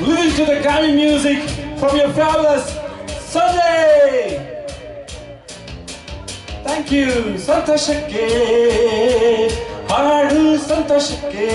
Listen to the Grammy music from your fabulous Sunday. Thank you ಸಂತೋಷಕ್ಕೆ ಹಾಡು ಸಂತೋಷಕ್ಕೆ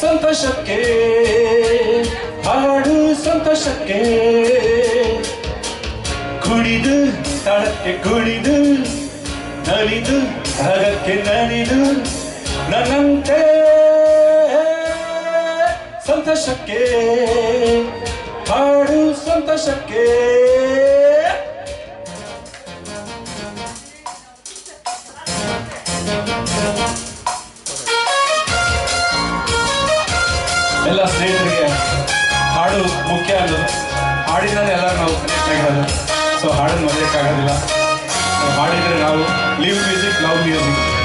ಸಂತೋಷಕ್ಕೆ ಹಾಡು ಸಂತೋಷಕ್ಕೆ ಕುಣಿದು ತಾಳಕ್ಕೆ ಕುಣಿದು ನಲಿದು ಹರಕ್ಕೆ ನಲಿದು ನನ್ನಂತೆ ಸಂತೋಷಕ್ಕೆ, ಹಾಡು ಸಂತಸಕ್ಕೆ ಎಲ್ಲ ಸ್ನೇಹಿತರಿಗೆ ಹಾಡು ಮುಖ್ಯ ಅಲ್ಲ ಹಾಡಿನಲ್ಲಿ ಎಲ್ಲ ನಾವು ಕನೆಕ್ಟ್ ಆಗಿರೋದು. ಸೊ ಹಾಡನ್ನು ಮರೆಯೋಕ್ಕಾಗೋದಿಲ್ಲ ಹಾಡಿದ್ರೆ ನಾವು ಲಿವ್ ಮ್ಯೂಸಿಕ್ ಲವ್ ಮ್ಯೂಸಿಕ್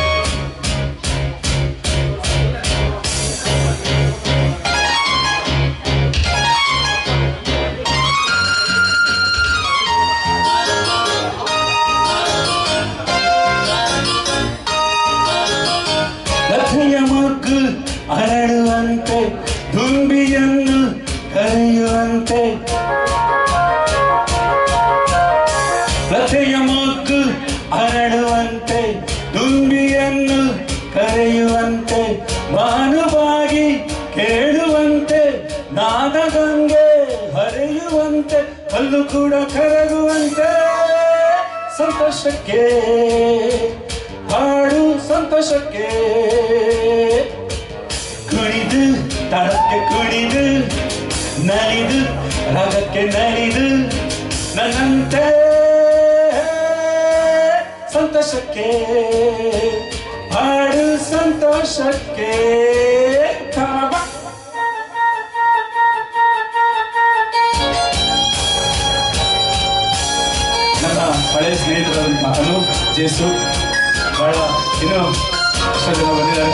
ಅರಳುವಂತೆ ದುಂಬಿಯನ್ನು ಕರೆಯುವಂತೆ. ಕಥೆಯ ಮೊಗ್ಗು ಅರಳುವಂತೆ ದುಂಬಿಯನ್ನು ಕರೆಯುವಂತೆ. ಮಾನುವಾಗಿ ಕೇಳುವಂತೆ, ನಾದಗಂಗೆ ಹರಿಯುವಂತೆ ಅಲ್ಲೂ ಕೂಡ ಕರಗುವಂತೆ. ಸಂತೋಷಕ್ಕೆ, ಹಾಡು ಸಂತೋಷಕ್ಕೆ. ತಾಳಕ್ಕೆ ಕುಣಿದು ನಲಿದು ರಾಗಕ್ಕೆ ನಲಿದು ನನ್ನಂತೆ ಸಂತೋಷಕ್ಕೆ ಹಾಡು ಸಂತೋಷಕ್ಕೆ ಬಾ. ನನ್ನ ಹಳೆ ಸ್ನೇಹಿತರಾದಂಥ ಅನು ಜೇಸು ಬಹಳ ಇನ್ನೂ ಎಷ್ಟೋ ಜನ ಬಂದಿದ್ದಾರೆ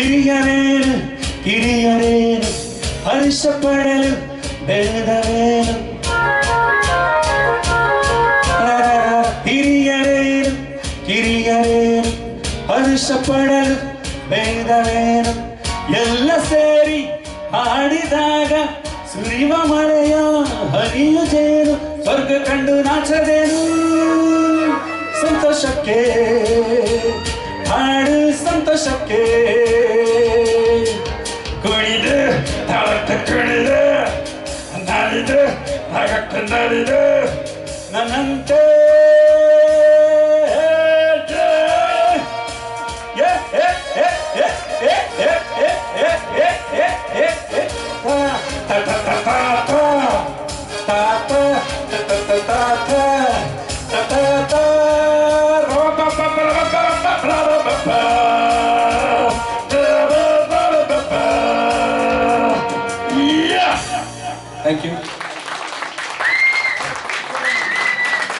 ಹಿರಿಯರೇನು ಹಿರಿಯರೇನು ಹರಿಸಪಡಲು ಬೆಳೆದರೇನು ಹಿರಿಯರೇನು ಹಿರಿಯರೇನು ಹರಿಸಪಡಲು ಬೆಳೆದರೇನು ಎಲ್ಲ ಸೇರಿ ಹಾಡಿದಾಗ ಸುರಿಯುವ ಮಳೆಯ ಹರಿಯು ಜೇನು, ಸ್ವರ್ಗ ಕಂಡು ನಾಚದೇನು? ಸಂತೋಷಕ್ಕೆ ಹಾಡು ಸಂತೋಷಕ್ಕೆ ನಡೆದರೆ ನಾಯಕ ನಡೆದರೆ ನನ್ನಂತೆ